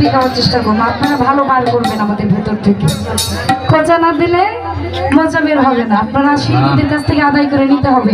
রুটি খাওয়ার চেষ্টা করব আপনারা ভালো বার করবেন আমাদের ভেতর থেকে। খোঁজা না দিলে মজা বের হবে না। আপনারা শিল্পীদের কাছ থেকে আদায় করে নিতে হবে।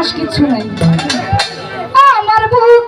দোষ কিছু নাই। আমার বউ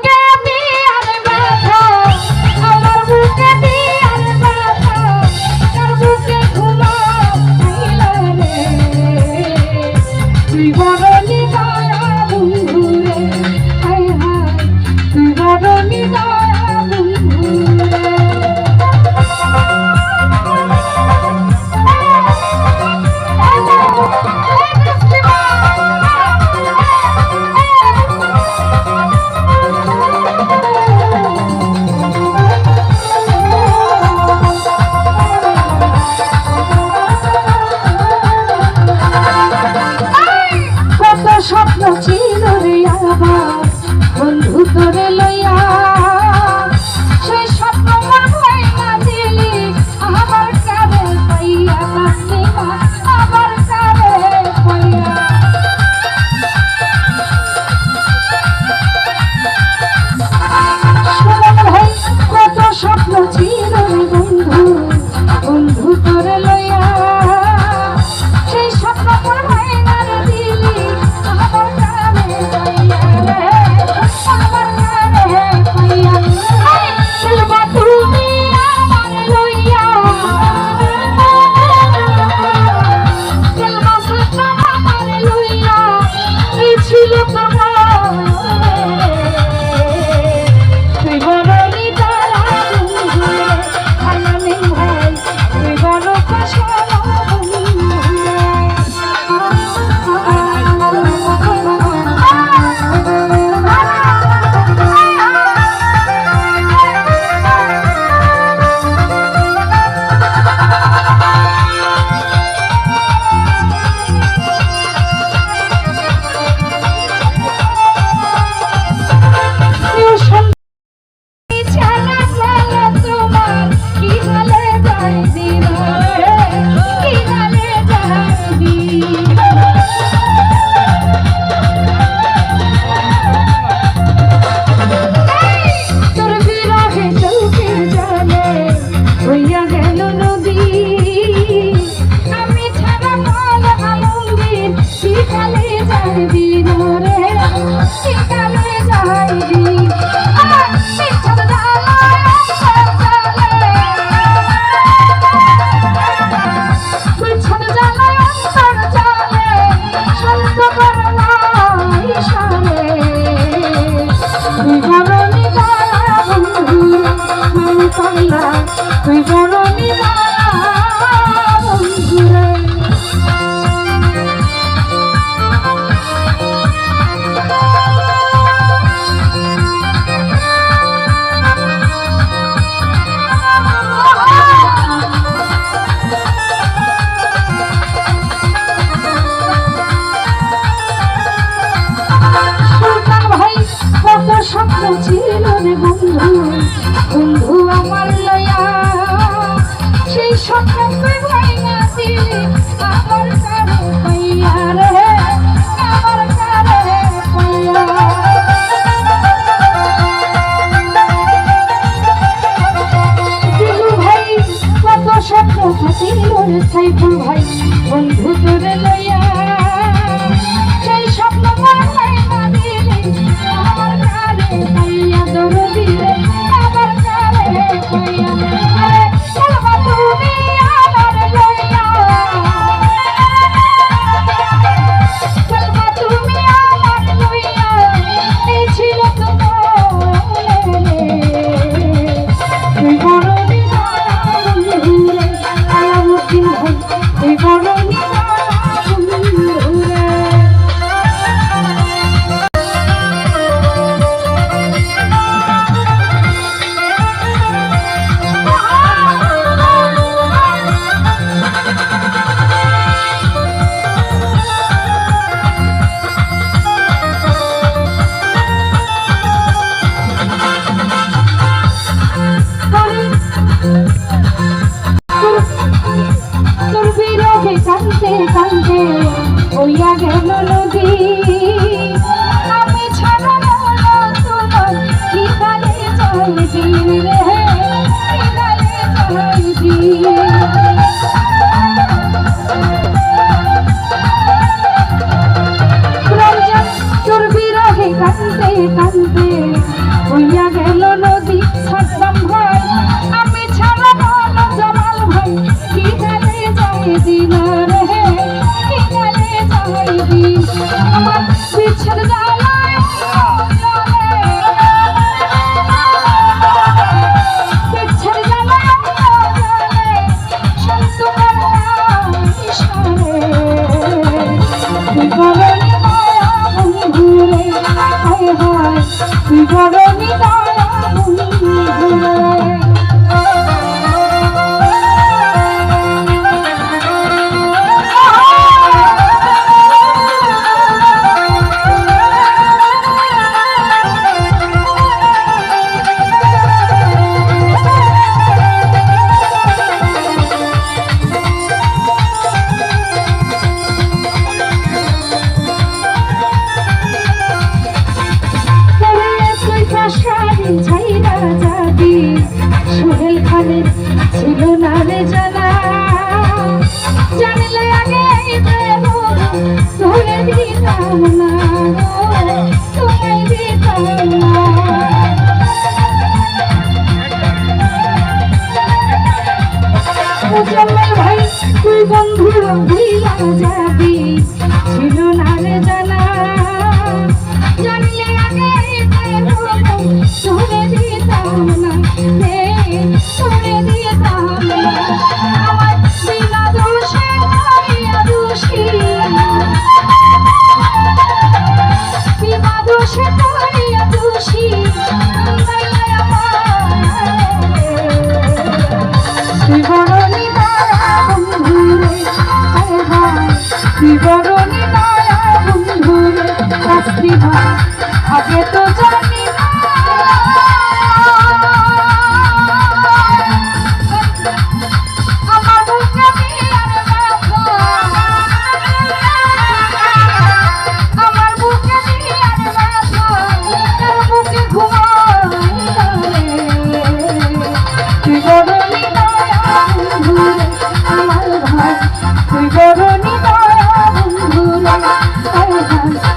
todo তোর বিরোধে কান্দে কান্দে ওইয়া গেল নদী আমি ছাড়া তোমার কিনারে চলছি রে কিনারে চলছি চলে যাওয়া ভাই তুই বন্ধু ভুলা যাবি ছিল না রে জানা Thank you.